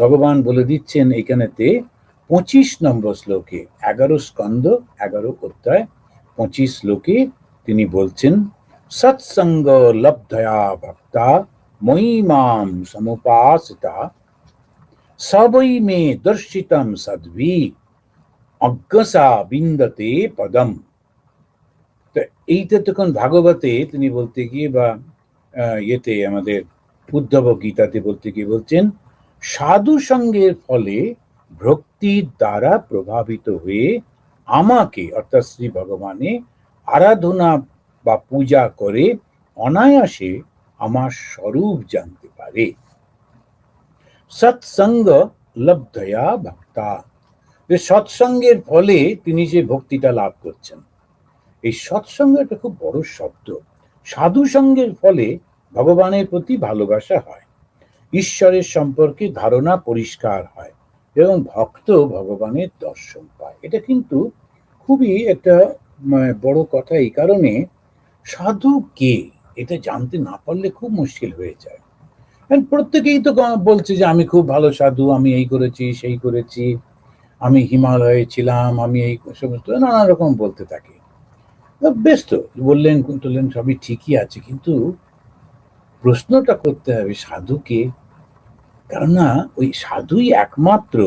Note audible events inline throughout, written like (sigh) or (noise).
ভগবান বলে দিচ্ছেন এখানেতে পঁচিশ নম্বর শ্লোকে, এগারো স্কন্দ এগারো অধ্যায়, পঁচিশ শ্লোকে তিনি বলছেন, সৎসঙ্গ লব্ধয়া ভক্তা মহিমাম সমুপাসিতা সবই মে দর্শিতম সদ্ভি অজ্ঞসা বিন্দতে পদম। তো এইটা তখন ভাগবতে তিনি বলতে গিয়ে বা ইয়েতে আমাদের উদ্ধব গীতাতে বলতে গিয়ে বলছেন সাধু সঙ্গের ফলে ভক্তির দ্বারা প্রভাবিত হয়ে আমাকে, অর্থাৎ শ্রী ভগবানে, আরাধনা বা পূজা করে অনায়াসে আমার স্বরূপ জানতে পারে। সৎসঙ্গ লব্ধয়া ভক্তা। যে সৎসঙ্গের ফলে তিনি যে ভক্তিটা লাভ করছেন। এই সৎসঙ্গ একটা খুব বড় শব্দ। সাধু সঙ্গের ফলে ভগবানের প্রতি ভালোবাসা হয়। ঈশ্বরের সম্পর্কে ধারণা পরিষ্কার হয় এবং ভক্ত ভগবানের দর্শন পায়। এটা কিন্তু খুবই একটা মানে, বড় কথা এই কারণে সাধু কে? এটা জানতে না পারলে খুব মুশকিল হয়ে যায়। প্রত্যেকেই তো বলছে যে আমি খুব ভালো সাধু আমি এই করেছি সেই করেছি আমি হিমালয়ে ছিলাম আমি এই সমস্ত নানা রকম বলতে থাকি। বেশ তো বললেন তুললেন সবই ঠিকই আছে কিন্তু প্রশ্নটা করতে হবে সাধুকে কেননা ওই সাধুই একমাত্র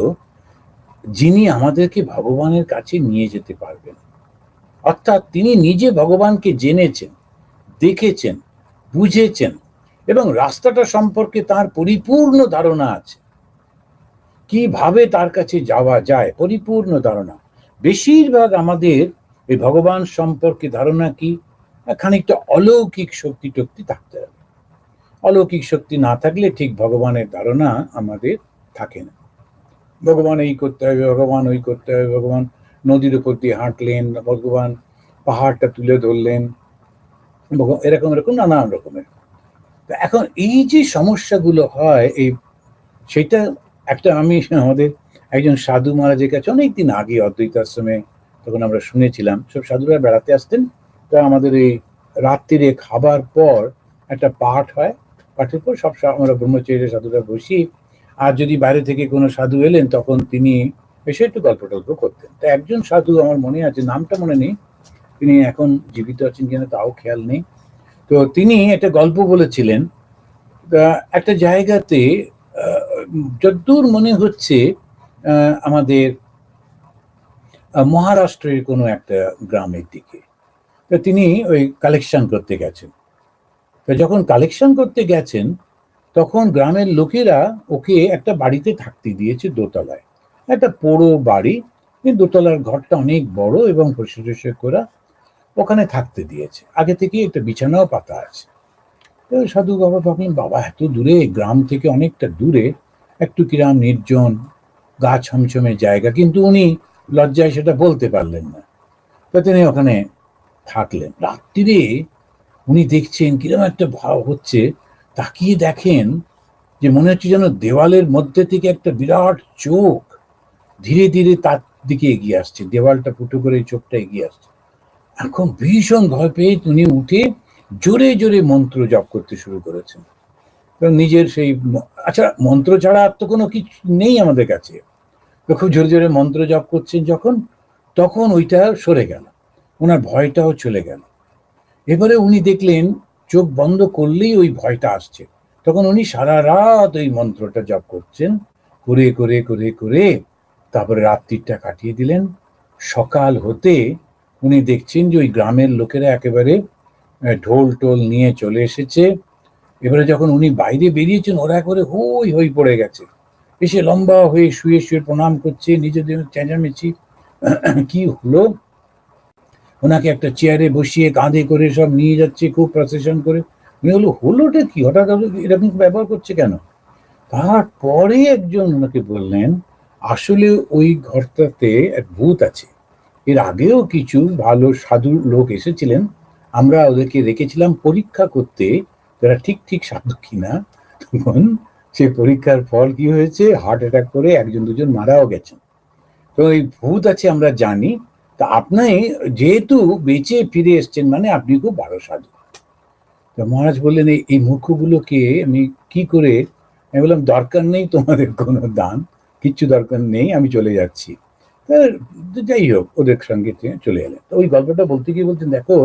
যিনি আমাদেরকে ভগবানের কাছে নিয়ে যেতে পারবেন। অর্থাৎ তিনি নিজে ভগবানকে জেনেছেন, দেখেছেন, বুঝেছেন এবং রাস্তাটা সম্পর্কে তার পরিপূর্ণ ধারণা আছে। কীভাবে তার কাছে যাওয়া যায় পরিপূর্ণ ধারণা। বেশিরভাগ আমাদের এই ভগবান সম্পর্কে ধারণা কি? খানিকটা অলৌকিক শক্তি টক্তি থাকতে হবে। অলৌকিক শক্তি না থাকলে ঠিক ভগবানের ধারণা আমাদের থাকে না। ভগবান এই করতে হবে, ভগবান ওই করতে হবে, ভগবান নদীর উপর দিয়ে হাঁটলেন, ভগবান পাহাড়টা তুলে ধরলেন এরকম এরকম নানান রকমের। এখন এই যে সমস্যাগুলো হয়, এই সেটা একটা আমি আমাদের একজন সাধু মহারাজের কাছে অনেকদিন আগে অদ্বৈত আশ্রমে তখন আমরা শুনেছিলাম, সব সাধুরা বেড়াতে আসতেন। তা আমাদের এই রাত্রিরে খাবার পর একটা পাঠ হয় পাঠের পর সব আমরা ব্রহ্মচর্য সাধুরা বসি। আর যদি বাইরে থেকে কোনো সাধু এলেন, তখন তিনি এসে একটু গল্প টল্প করতেন। তো একজন সাধু আমার মনে আছে, নামটা মনে নেই। তিনি এখন জীবিত আছেন কিনা তাও খেয়াল নেই। তো তিনি একটা গল্প বলেছিলেন। একটা জায়গাতে যদ্দূর মনে হচ্ছে আমাদের মহারাষ্ট্রের কোনো একটা গ্রামের দিকে। তিনি ওই কালেকশন করতে গেছেন। যখন কালেকশন করতে গেছেন, তখন গ্রামের লোকেরা ওকে একটা বাড়িতে থাকতে দিয়েছে দোতলায়। একটা পোড়ো বাড়ি দোতলার ঘরটা অনেক বড় এবং টরিষ্কার করা ওখানে থাকতে দিয়েছে। আগে থেকে একটা বিছানাও পাতা আছে। তো সাধু বাবা ভাবলেন, বাবা, এত দূরে, গ্রাম থেকে অনেকটা দূরে, একটু কিরাম নির্জন, গা ছমছমে জায়গা। কিন্তু উনি লজ্জায় সেটা বলতে পারলেন না। তো তিনি ওখানে থাকলেন। রাত্রিরে উনি দেখছেন কিরম একটা ভাব হচ্ছে, তাকিয়ে দেখেন যে মনে হচ্ছে যেন দেওয়ালের মধ্যে থেকে একটা বিরাট চোখ ধীরে ধীরে তার দিকে এগিয়ে আসছে, দেওয়ালটা ফুটো করে চোখটা এগিয়ে আসছে। এখন ভীষণ ভয় পেয়ে উনি উঠে জোরে জোরে মন্ত্র জপ করতে শুরু করেছেন। এবং নিজের সেই আচ্ছা মন্ত্র ছাড়া আর তো কোনো কিছু নেই আমাদের কাছে। খুব জোরে জোরে মন্ত্র জপ করছেন যখন, তখন ওইটা সরে গেল। ওনার ভয়টাও চলে গেল। এবারে উনি দেখলেন চোখ বন্ধ করলেই ওই ভয়টা আসছে। তখন উনি সারা রাত ওই মন্ত্রটা জপ করছেন। করে করে করে করে তারপরে রাত্রিটা কাটিয়ে দিলেন। সকাল হতে উনি দেখছেন যে ওই গ্রামের লোকেরা একেবারে ঢোল টোল নিয়ে চলে এসেছে। এবারে যখন উনি বাইরে বেরিয়েছেন, ওরা করে হই হই পড়ে গেছে। এসে লম্বা হয়ে শুয়ে শুয়ে প্রণাম করছে, নিজেদের চেঁচামেচি, (clears throat) কি হলো? ওনাকে একটা চেয়ারে বসিয়ে কাঁধে করে সব নিয়ে যাচ্ছে, খুব প্রসেশন করে। উনি হলো হলোটা কি? হঠাৎ এরকম ব্যবহার করছে কেন? তারপরে একজন ওনাকে বললেন, আসলে ওই ঘরটাতে এক ভূত আছে। এর আগেও কিছু ভালো সাধু লোক এসেছিলেন। আমরা ওদেরকে রেখেছিলাম পরীক্ষা করতে। যারা ঠিক ঠিক সাধু কিনা? তখন সে পরীক্ষার ফল কি হয়েছে? হার্ট অ্যাটাক করে একজন, দুজন মারাও গেছেন। তো এই ভূত আছে, আমরা জানি। তা আপনি যেহেতু বেঁচে ফিরে এসছেন মানে আপনি খুব ভালো সাধু তো মহারাজ বললেন, এই মূর্খগুলোকে আমি কি করে আমি বললাম, দরকার নেই তোমাদের কোনো দান, কিচ্ছু দরকার নেই, আমি চলে যাচ্ছি। যাই হোক, ওদের সঙ্গে চলে এলেন। তো ওই গল্পটা বলতে গিয়ে বলতেন দেখো,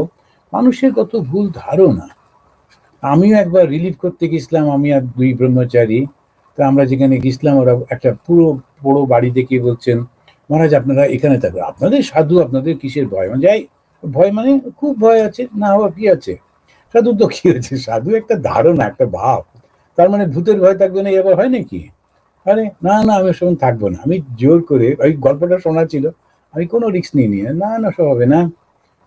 মানুষের কত ভুল ধারণা। আমিও একবার রিলিফ করতে গেছিলাম, আমি আর দুই ব্রহ্মচারী। তো আমরা যেখানে গেছিলাম, ওরা একটা পুরো বড় বাড়ি দেখে বলছেন মহারাজ, আপনারা এখানে থাকবে আপনাদের সাধু, আপনাদের কিসের ভয়? মানে যাই, ভয় মানে খুব ভয় আছে, না হওয়া কি আছে? সাধু তো কি হয়েছে সাধু একটা ধারণা, একটা ভাব। তার মানে ভূতের ভয় থাকবে না এবার হয় নাকি? আরে, না না, আমি সঙ্গে থাকব না। আমি জোর করে, ওই গল্পটা শোনা ছিল আমি কোনো নিয়ে নিয়ে না না, সব হবে না।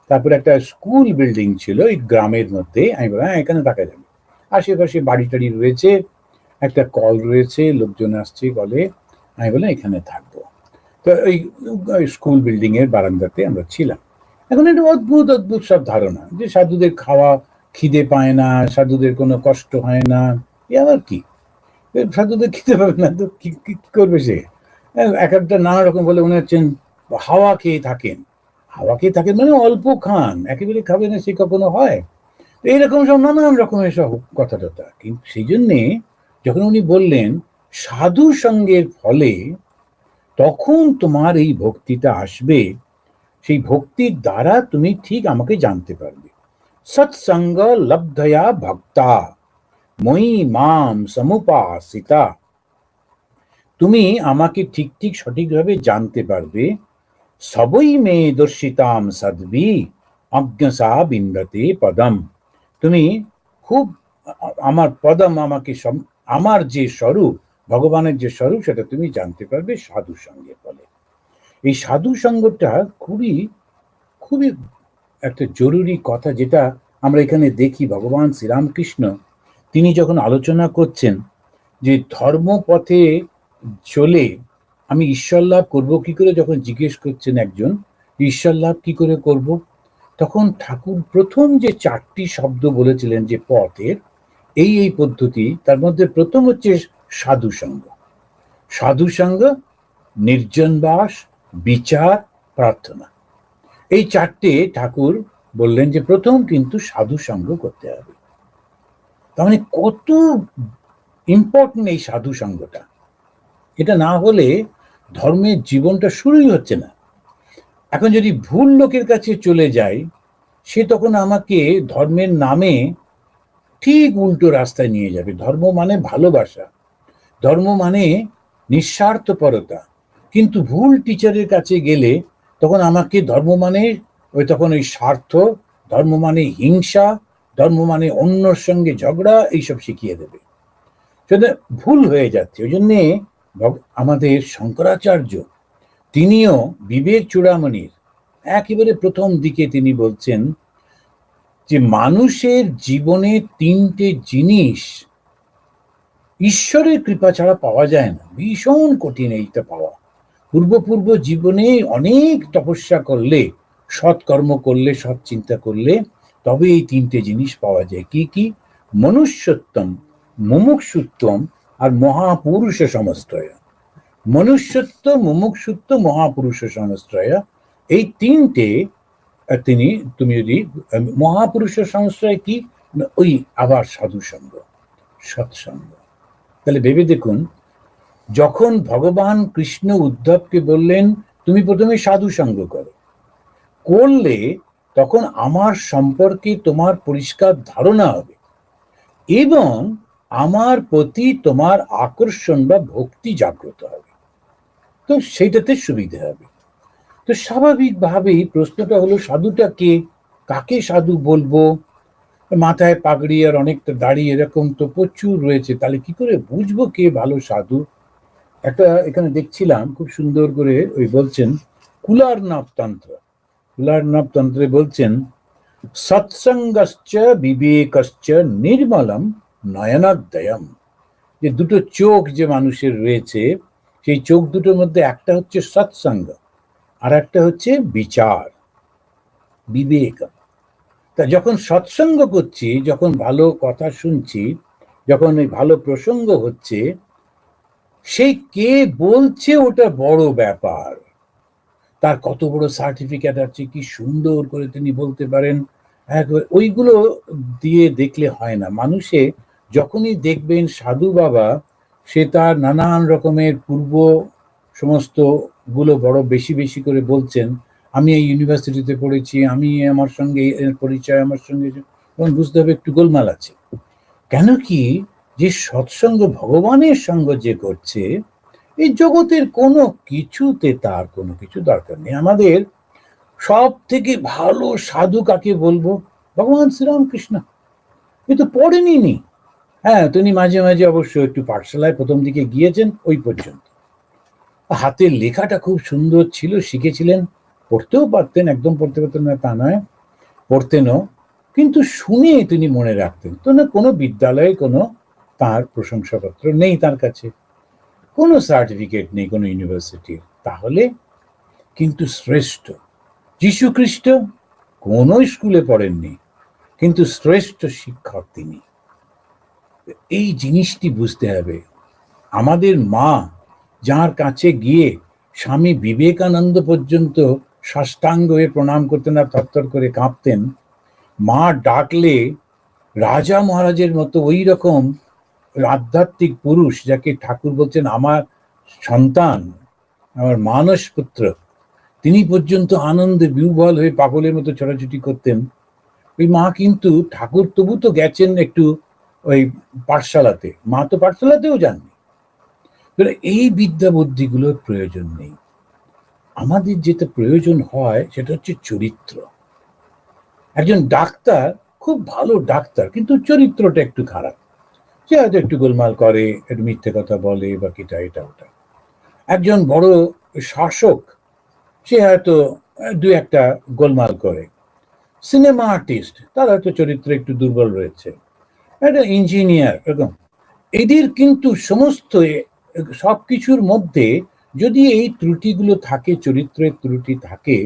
তারপরে একটা স্কুল বিল্ডিং ছিল ওই গ্রামের মধ্যে। আমি বললাম হ্যাঁ এখানে থাকা। যাবে আশেপাশে বাড়ি টাড়ি রয়েছে, একটা কল রয়েছে, লোকজন আসছে কলে আমি বললাম, এখানে থাকব তো স্কুল বিল্ডিং এর বারান্দাতে আমরা ছিলাম। এখন একটা অদ্ভুত অদ্ভুত সব ধারণা যে সাধুদের খাওয়া খিদে পায় না, সাধুদের কোনো কষ্ট হয় না। এ আবার কি? সাধুদের খিদে পাবে না তো কি করবে সে? এক একটা নানা রকম বলে মনে হচ্ছেন, হাওয়া খেয়ে থাকেন। হাওয়া খেয়ে থাকেন মানে অল্প খান, একেবারে খাবে না, সে কখনো হয়? তো এইরকম সব নানান রকমের সব কথা টথা কিন্তু সেই জন্যে যখন উনি বললেন সাধু সঙ্গের ফলে তখন তোমার এই ভক্তিটা আসবে, সেই ভক্তির দ্বারা তুমি ঠিক আমাকে জানতে পারবে। সৎসঙ্গ লব্ধয়া ভক্তা মই মাম সমুপাসিতা। তুমি আমাকে ঠিক ঠিক সঠিকভাবে জানতে পারবে, সবই মে দর্শিতাম সদ্বি অজ্ঞসা বিন্দতে পদম। তুমি খুব আ- আমার পদম আমাকে সম- আমার যে স্বরূপ ভগবানের যে স্বরূপ, সেটা তুমি জানতে পারবে সাধু সঙ্গের ফলে এই সাধু সঙ্গটা খুবই খুবই একটা জরুরি কথা যেটা আমরা এখানে দেখি। ভগবান শ্রীরামকৃষ্ণ, তিনি যখন আলোচনা করছেন যে ধর্মপথে চলে আমি ঈশ্বর লাভ করব কি করে, যখন জিজ্ঞেস করছেন একজন, ঈশ্বর লাভ কি করে করব? তখন ঠাকুর প্রথম যে চারটি শব্দ বলেছিলেন যে পথের, এই এই পদ্ধতি, তার মধ্যে প্রথম হচ্ছে সাধু সঙ্গ। সাধু সঙ্গ, নির্জন বাস, বিচার, প্রার্থনা। এই চারটে ঠাকুর বললেন যে, প্রথম কিন্তু সাধু সঙ্গ করতে হবে। তার মানে কত ইম্পর্টেন্ট এই সাধু সঙ্গটা। এটা না হলে ধর্মের জীবনটা শুরুই হচ্ছে না। এখন যদি ভুল লোকের কাছে চলে যাই, সে তখন আমাকে ধর্মের নামে ঠিক উল্টো রাস্তায় নিয়ে যাবে। ধর্ম মানে ভালোবাসা। ধর্ম মানে নিঃস্বার্থপরতা। কিন্তু ভুল টিচারের কাছে গেলে তখন আমাকে ধর্ম মানে ওই তখন ওই স্বার্থ, ধর্ম মানে হিংসা, ধর্ম মানে অন্যর সঙ্গে ঝগড়া, এইসব শিখিয়ে দেবে। সেটা ভুল হয়ে যাচ্ছে। ওই জন্যে আমাদের শঙ্করাচার্য, তিনিও বিবেক চূড়ামণির, একেবারে প্রথম দিকে তিনি বলছেন যে, মানুষের জীবনে তিনটে জিনিস ঈশ্বরের কৃপা ছাড়া পাওয়া যায় না। ভীষণ কঠিন এইটা পাওয়া। পূর্ব পূর্ব জীবনে অনেক তপস্যা করলে সৎকর্ম করলে সৎ চিন্তা করলে তবে এই তিনটে জিনিস পাওয়া যায়। কি কি? মনুষ্যত্বম মুমুক্ষুত্বম আর মহাপুরুষ সমস্ত্রয় মনুষ্যত্ব মুমুক্ষুত্ব মহাপুরুষ সমস্ত্রয় এই তিনটে তিনি তুমি যদি আহ, মহাপুরুষের সংশ্রয় কি? ওই আবার সাধু সঙ্গ সৎসঙ্গ। তাহলে ভেবে দেখুন, যখন ভগবান কৃষ্ণ উদ্ধবকে বললেন, তুমি প্রথমে সাধু সঙ্গ করো। করলে তখন আমার সম্পর্কে তোমার পরিষ্কার ধারণা হবে এবং আমার প্রতি তোমার আকর্ষণ বা ভক্তি জাগ্রত হবে। তো সেইটাতে সুবিধে হবে। তো স্বাভাবিকভাবেই প্রশ্নটা হলো, সাধুটা কে? কাকে সাধু বলব? মাথায় পাগড়ি আর অনেকটা দাড়ি এরকম তো প্রচুর রয়েছে। তাহলে কি করে বুঝব কে ভালো সাধু? একটা এখানে দেখছিলাম, খুব সুন্দর করে ওই বলছেন কুলার তন্ত্র কুলার তন্ত্রে বলছেন, সৎসঙ্গশ্চ বিবেকশ্চ নির্মলম নয়নাদ্বয়ম। যে দুটো চোখ যে মানুষের রয়েছে, সেই চোখ দুটোর মধ্যে একটা হচ্ছে সৎসঙ্গ, আর একটা হচ্ছে বিচার, বিবেক। তা যখন সৎসঙ্গ করছি, যখন ভালো কথা শুনছি, যখন ওই ভালো প্রসঙ্গ হচ্ছে সেই কে বলছে ওটা বড় ব্যাপার? তার কত বড় সার্টিফিকেট আছে, কি সুন্দর করে তিনি বলতে পারেন? ওইগুলো দিয়ে দেখলে হয় না। মানুষে যখনই দেখবেন সাধু বাবা, সে তার নানান রকমের পূর্ব সমস্তগুলো বড় বেশি বেশি করে বলছেন আমি এই ইউনিভার্সিটিতে পড়েছি, আমি আমার সঙ্গে পরিচয়, আমার সঙ্গে তখন বুঝতে হবে একটু গোলমাল আছে। কেন কি যে সৎসঙ্গ ভগবানের সঙ্গ যে করছে, এই জগতের কোনো কিছুতে তার কোনো কিছু দরকার নেই। আমাদের সব থেকে ভালো সাধু কাকে বলব? ভগবান শ্রীরামকৃষ্ণ। এ তো পড়েনি নি। হ্যাঁ তিনি মাঝে মাঝে অবশ্য একটু পাঠশালায় প্রথম দিকে গিয়েছেন, ওই পর্যন্ত। হাতের লেখাটা খুব সুন্দর ছিল, শিখেছিলেন। পড়তেও পারতেন, একদম পড়তে পারতেন না, তা নয়, পড়তেনও। কিন্তু শুনে তিনি মনে রাখতেন, তো না, কোনো বিদ্যালয়ে কোনো তার প্রশংসাপত্র নেই তার কাছে, কোনো সার্টিফিকেট নেই কোনো ইউনিভার্সিটির তাহলে কিন্তু শ্রেষ্ঠ যীশু খ্রিস্ট কোনো স্কুলে পড়েননি, কিন্তু শ্রেষ্ঠ শিক্ষক তিনি। এই জিনিসটি বুঝতে হবে, আমাদের মা যার কাছে গিয়ে স্বামী বিবেকানন্দ পর্যন্ত সাষ্টাঙ্গ হয়ে প্রণাম করতেন আর থরথর করে কাঁপতেন। মা ডাকলে রাজা মহারাজের মতো ওই রকম আধ্যাত্মিক পুরুষ যাকে ঠাকুর বলছেন, আমার সন্তান, আমার মানস পুত্র। তিনি পর্যন্ত আনন্দে বিহ্বল হয়ে পাগলের মতো ছোটাছুটি করতেন। ওই মা কিন্তু ঠাকুর তবু তো গেছেন একটু ওই পাঠশালাতে। মা তো পাঠশালাতেও যাননি। এই বিদ্যা বুদ্ধিগুলোর প্রয়োজন নেই। আমাদের যেটা প্রয়োজন হয় সেটা হচ্ছে চরিত্র। একজন ডাক্তার খুব ভালো ডাক্তার, কিন্তু চরিত্রটা একটু খারাপ। সে হয়তো একটু গোলমাল করে, একটু মিথ্যে কথা বলে বা কিটা, এটা, ওটা। একজন বড় শাসক, সে হয়তো দু একটা গোলমাল করে। সিনেমা আর্টিস্ট, তার হয়তো চরিত্র একটু দুর্বল রয়েছে। একটা ইঞ্জিনিয়ার, এরকম। এদের কিন্তু সমস্ত সব কিছুর মধ্যে যদি এই ত্রুটিগুলো থাকে, চরিত্রের ত্রুটি থাকে,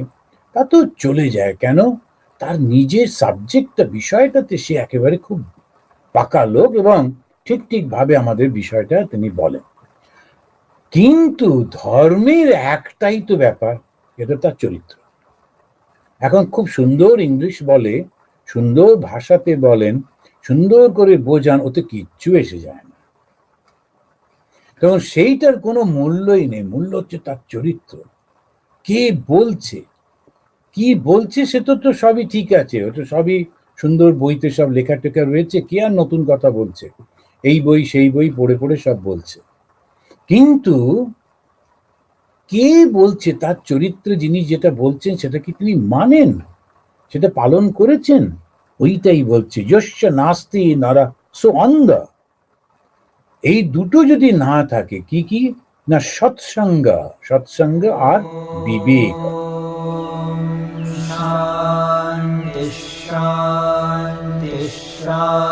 তা তো চলে যায়। কেন? তার নিজের সাবজেক্টটা বিষয়টাতে সে একেবারে খুব পাকা লোক এবং ঠিক ঠিকভাবে আমাদের বিষয়টা তিনি বলেন। কিন্তু ধর্মের একটাই তো ব্যাপার, এটা তার চরিত্র। এখন খুব সুন্দর ইংলিশ বলে, সুন্দর ভাষাতে বলেন, সুন্দর করে বোঝান, ওতে কিচ্ছু এসে যায় না। কারণ সেইটার কোনো মূল্যই নেই, মূল্য হচ্ছে তার চরিত্র। কে বলছে? কি বলছে সে তো তো সবই ঠিক আছে ওটা সবই সুন্দর বইতে সব লেখা টেখা রয়েছে, কে আর নতুন কথা বলছে? এই বই, সেই বই পড়ে পড়ে সব বলছে। কিন্তু কে বলছে তার চরিত্রে যিনি যেটা বলছেন সেটা কি তিনি মানেন? সেটা পালন করেছেন? ওইটাই বলছে যশ্য নাস্তি নারা সো অন্ধ। এই দুটো যদি না থাকে, কি কি? না, সৎসঙ্গ। সৎসঙ্গ আর বিবেক। শান্তি শান্তি শান্তি।